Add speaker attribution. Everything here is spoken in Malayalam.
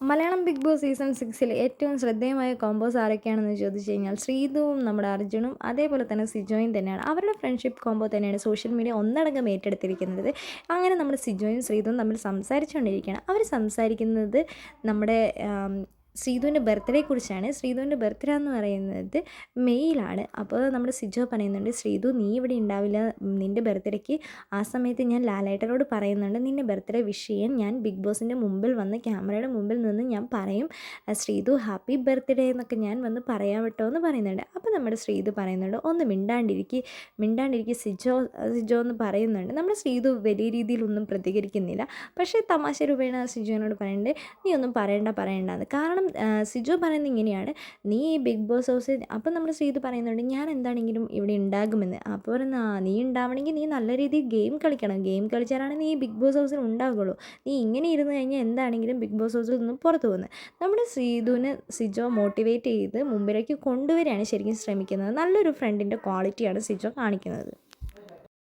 Speaker 1: മലയാളം ബിഗ് ബോസ് സീസൺ സിക്സിൽ ഏറ്റവും ശ്രദ്ധേയമായ കോമ്പോസ് ആരൊക്കെയാണെന്ന് ചോദിച്ചു കഴിഞ്ഞാൽ ശ്രീതുവും നമ്മുടെ അർജുനും അതേപോലെ തന്നെ സിജോയും തന്നെയാണ്. അവരുടെ ഫ്രണ്ട്ഷിപ്പ് കോമ്പോ തന്നെയാണ് സോഷ്യൽ മീഡിയ ഒന്നടങ്കം ഏറ്റെടുത്തിരിക്കുന്നത്. അങ്ങനെ നമ്മുടെ സിജോയും ശ്രീതുവും തമ്മിൽ സംസാരിച്ചുകൊണ്ടിരിക്കുകയാണ്. അവർ സംസാരിക്കുന്നത് നമ്മുടെ ശ്രീധുവിന്റെ ബർത്ത്ഡേ കുറിച്ചാണ്. ശ്രീധുവിന്റെ ബർത്ത്ഡേ എന്ന് പറയുന്നത് മെയ്യിലാണ്. അപ്പോൾ നമ്മുടെ സിജോ പറയുന്നുണ്ട് ശ്രീധു നീ ഇവിടെ ഉണ്ടാവില്ല. നിന്റെ ബർത്ത്ഡേക്ക് ആ സമയത്ത് ഞാൻ ലാലേട്ടനോട് പറയുന്നുണ്ട് നിന്റെ ബർത്ത്ഡേ വിഷ് ചെയ്യാൻ ഞാൻ ബിഗ് ബോസിന്റെ മുമ്പിൽ വന്ന് ക്യാമറയുടെ മുമ്പിൽ നിന്ന് ഞാൻ പറയും "ആ, ശ്രീധു ഹാപ്പി ബർത്ത്ഡേ എന്നൊക്കെ ഞാൻ വന്ന് പറയാം വിട്ടോ എന്ന് പറയുന്നുണ്ട്. അപ്പോൾ നമ്മുടെ ശ്രീധു പറയുന്നുണ്ട് ഒന്ന് മിണ്ടാണ്ടിരിക്കുക മിണ്ടാണ്ടിരിക്കുക സിജോ സിജോ എന്ന് പറയുന്നുണ്ട്. നമ്മുടെ ശ്രീധു വലിയ രീതിയിലൊന്നും പ്രതികരിക്കുന്നില്ല. പക്ഷേ തമാശ രൂപേണ സിജോനോട് പറയുന്നുണ്ട് നീ ഒന്നും പറയണ്ട പറയണ്ടെന്ന് കാരണം ആ, സിജോ പറയുന്നത് ഇങ്ങനെയാണ് നീ ഈ ബിഗ് ബോസ് ഹൗസിൽ അപ്പം നമ്മുടെ ശ്രീധു പറയുന്നുണ്ട് ഞാൻ എന്താണെങ്കിലും ഇവിടെ ഉണ്ടാകുമെന്ന്. അപ്പോൾ പറയുന്ന നീ ഉണ്ടാവണമെങ്കിൽ നീ നല്ല രീതിയിൽ ഗെയിം കളിക്കണം. ഗെയിം കളിച്ചാലാണ് നീ ബിഗ് ബോസ് ഹൗസിൽ ഉണ്ടാവുകയുള്ളൂ. നീ ഇങ്ങനെ ഇരുന്ന് കഴിഞ്ഞാൽ എന്താണെങ്കിലും ബിഗ് ബോസ് ഹൗസിൽ നിന്ന് പുറത്തു പോകുന്നത് നമ്മുടെ ശ്രീതുവിനെ സിജോ മോട്ടിവേറ്റ് ചെയ്ത് മുമ്പിലേക്ക് കൊണ്ടുവരികയാണ് ശരിക്കും ശ്രമിക്കുന്നത്. നല്ലൊരു ഫ്രണ്ടിന്റെ ക്വാളിറ്റിയാണ് സിജോ കാണിക്കുന്നത്.